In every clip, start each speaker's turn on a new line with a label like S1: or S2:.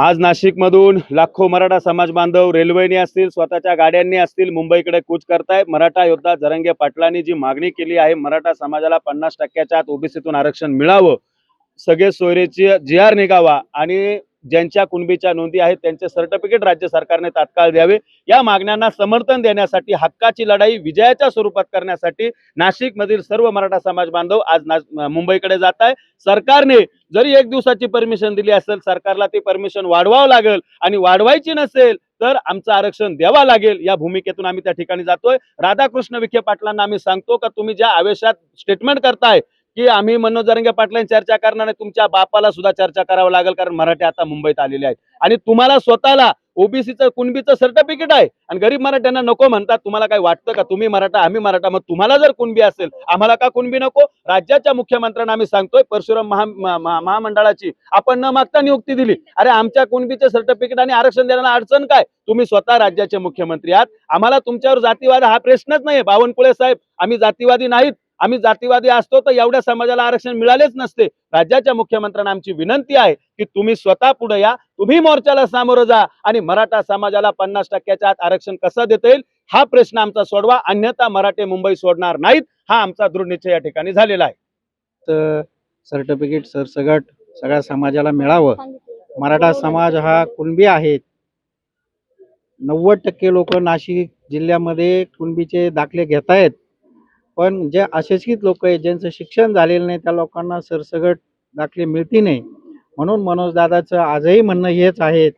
S1: आज नाशिकमधून लाखो मराठा समाज बांधव रेल्वेने असतील स्वतःच्या गाड्यांनी असतील मुंबईकडे कूच करतायत. मराठा योद्धा जरंगे पाटलांनी जी मागणी केली आहे मराठा समाजाला पन्नास टक्क्याच्या आत ओबीसीतून आरक्षण मिळावं. सगळे सोयरेची जी आर निघावा आणि ज्यांच्या कुणबीच्या नोंदी आहेत त्यांचे सर्टिफिकेट राज्य सरकारने तात्काळ द्यावे. या मागण्यांना समर्थन देण्यासाठी हक्काची लढाई विजयाच्या स्वरूपात करण्यासाठी नाशिकमधील सर्व मराठा समाज बांधव आज मुंबईकडे जात आहे सरकारने जरी एक दिवसाची परमिशन दिली असेल सरकारला ती परमिशन वाढवावं लागेल आणि वाढवायची नसेल तर आमचं आरक्षण द्यावा लागेल. या भूमिकेतून आम्ही त्या ठिकाणी जातोय. राधाकृष्ण विखे पाटलांना आम्ही सांगतो का तुम्ही ज्या आवेशात स्टेटमेंट करताय की आम्ही मनोज जरंगे पाटलांची चर्चा करणार नाही तुमच्या बापाला सुद्धा चर्चा करावं लागेल कारण मराठी आता मुंबईत आलेले आहेत आणि तुम्हाला स्वतःला ओबीसीचं कुणबीचं सर्टिफिकेट आहे. आणि गरीब मराठ्यांना नको म्हणतात तुम्हाला काय वाटतं का? तुम्ही मराठा आम्ही मराठा मग तुम्हाला जर कुणबी असेल आम्हाला का कुणबी नको? राज्याच्या मुख्यमंत्र्यांना आम्ही सांगतोय परशुराम महा महा- महा- महामंडळाची आपण न मागता नियुक्ती दिली. अरे आमच्या कुणबीचं सर्टिफिकेट आणि आरक्षण देण्याला अडचण काय? तुम्ही स्वतः राज्याचे मुख्यमंत्री आहात. आम्हाला तुमच्यावर जातीवाद हा प्रश्नच नाही बावनकुळे साहेब आम्ही जातीवादी नाहीत. आम्ही जातीवादी असतो तर एवढ्या समाजाला आरक्षण मिळालेच नसते. राज्याच्या मुख्यमंत्र्यांना आमची विनंती आहे की तुम्ही स्वतः पुढे या तुम्ही मोर्चाला सामोरं जा आणि मराठा समाजाला पन्नास टक्क्याच्या आत आरक्षण कसं देता येईल हा प्रश्न आमचा सोडवा अन्यथा मराठे मुंबई सोडणार नाहीत हा आमचा दृढ निश्चय या ठिकाणी झालेला आहे.
S2: तर सर्टिफिकेट सरसगट सगळ्या समाजाला मिळावं. मराठा समाज हा कुणबी आहेत. नव्वद टक्के लोक नाशिक जिल्ह्यामध्ये कुणबीचे दाखले घेत आहेत पण जे अशिक्षित लोक आहेत ज्यांचं शिक्षण झालेलं नाही त्या लोकांना सरसगट दाखले मिळती नाही. म्हणून मनोज दादाचं आजही म्हणणं हेच आहे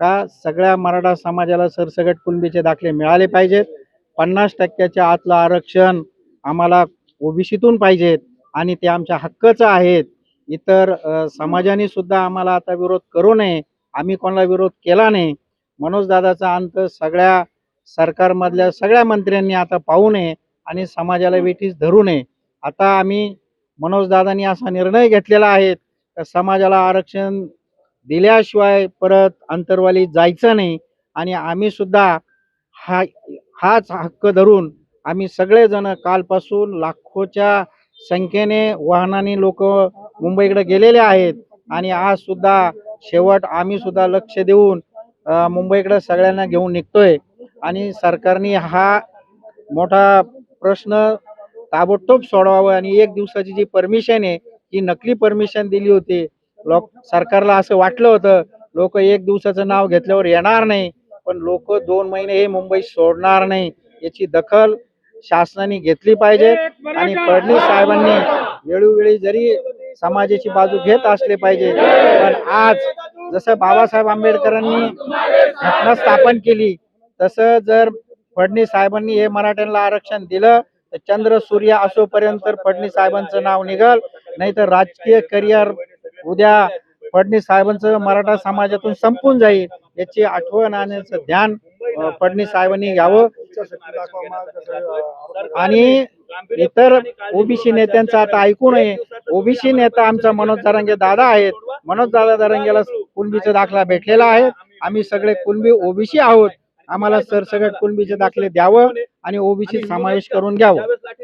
S2: का सगळ्या मराठा समाजाला सरसगट कुणबीचे दाखले मिळाले पाहिजेत? पन्नास टक्क्याच्या आतलं आरक्षण आम्हाला ओबीसीतून पाहिजेत आणि ते आमच्या हक्कच आहेत. इतर समाजाने सुद्धा आम्हाला आता विरोध करू नये. आम्ही कोणाला विरोध केला नाही. मनोजदादाचा अंत सगळ्या सरकारमधल्या सगळ्या मंत्र्यांनी आता पाहू नये. आणि समाजाला वेठीस धरू नये. आता आम्ही मनोजदादांनी असा निर्णय घेतलेला आहे समाजाला आरक्षण दिल्याशिवाय परत अंतरवाली जायचं नाही. आणि आम्ही सुद्धा हा हाच हक्क धरून आम्ही सगळेजण कालपासून लाखोच्या संख्येने वाहनाने लोक मुंबईकडे गेलेले आहेत. आणि आज सुद्धा शेवट आम्ही सुद्धा लक्ष देऊन मुंबईकडे सगळ्यांना घेऊन निघतोय. आणि सरकारने हा मोठा प्रश्न ताबडतोब सोडवावा आणि एक दिवसाची जी परमिशन आहे ही नकली परमिशन दिली होती लोक सरकारला असं वाटलं होतं लोक एक दिवसाचं नाव घेतल्यावर येणार नाही पण लोक दोन महिने हे मुंबई सोडणार नाही याची दखल शासनाने घेतली पाहिजे आणि फडणवीस साहेबांनी वेळोवेळी जरी समाजाची बाजू घेत असले पाहिजे पण आज जसं बाबासाहेब आंबेडकरांनी घटना स्थापन केली तसं जर फडणवीस साहेबांनी हे मराठ्यांना आरक्षण दिलं तर चंद्र सूर्य असोपर्यंत फडणवीस साहेबांचं नाव निघल. नाही तर राजकीय करिअर उद्या फडणवीस साहेबांचं मराठा समाजातून संपून जाईल याची आठवण आणण्याचं ध्यान अं, फडणवीस साहेबांनी घ्यावं. आणि इतर ओबीसी नेत्यांचं आता ऐकू नये. ओबीसी नेता आमचा मनोज तरंगे दादा आहेत. मनोज दादा तरंगेला कुणबीचा दाखला भेटलेला आहे. आम्ही सगळे कुणबी ओबीसी आहोत. आम्हाला सरसगट कुणबीचे दाखले द्यावं आणि ओबीसी समावेश करून घ्यावं.